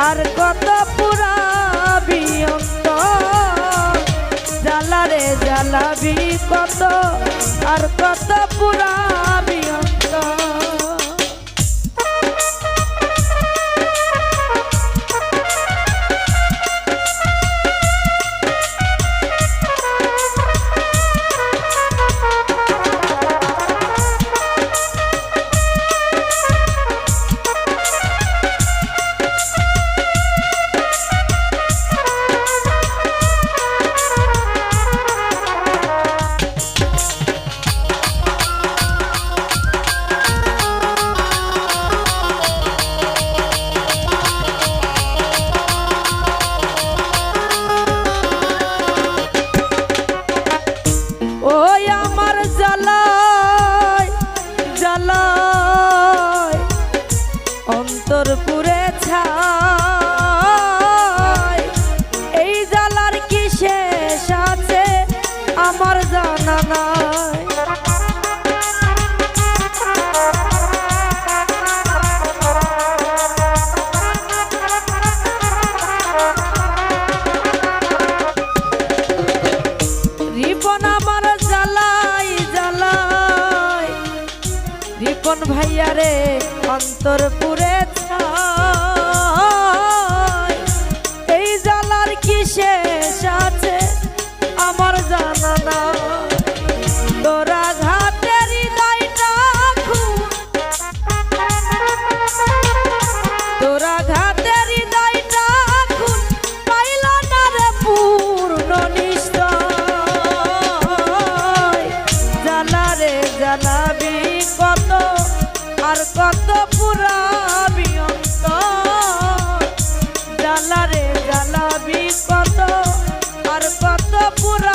আর কত পুরাবি অন্তর জ্বালারে জ্বালাবি কত আর কত পুরাবি অন্তর আপন ভাইয়া রে অন্তর পুরে এই জালার কি শেষ আছে? আমার জানা না pura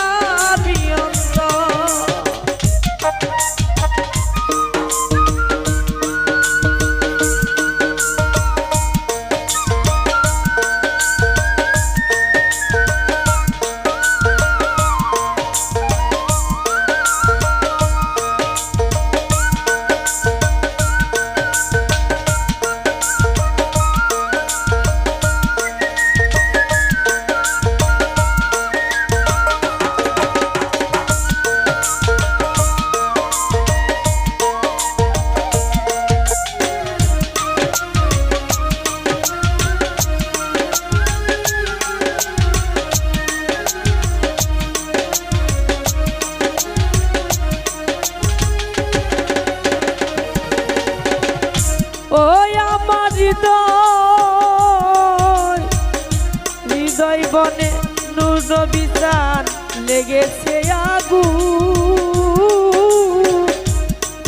বিচার লেগেছে আগু।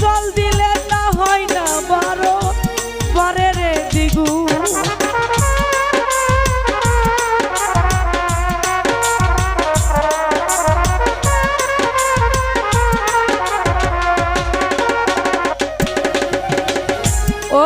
জল দিলে না হয় না বারো বারের দিগু। ও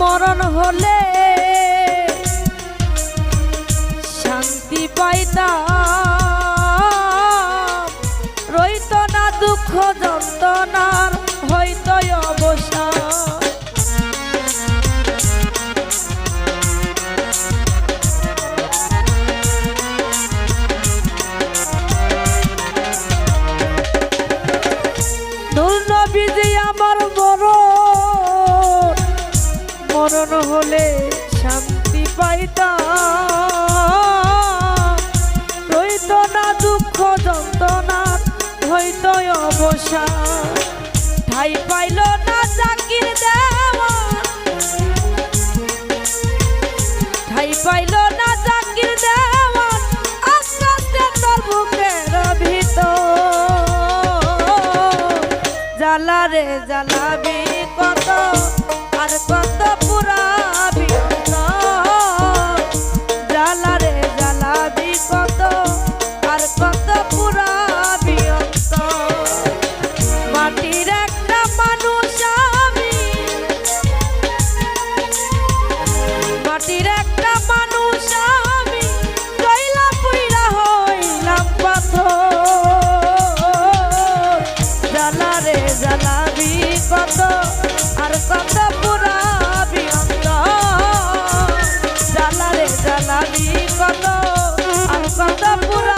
মরণ হলে শান্তি পাইতা হলে শান্তি পাইতাম। রইত না দুঃখ যন্ত্রণার হইত অবসান। ঠাই পাইল না চাকির দেওয়া ঠাই পাইল না চাকির দেওয়া আস্তে তোর বুকের ভিতর। জ্বালা রে জ্বালাবি কত? একটা মানুষ আমি। কইলা পুইরা হইলাম পাথর। জ্বালাবি কত আর কত পুরাবি অন্তর জ্বালা জ্বালাবি কত আর কত পুরাবি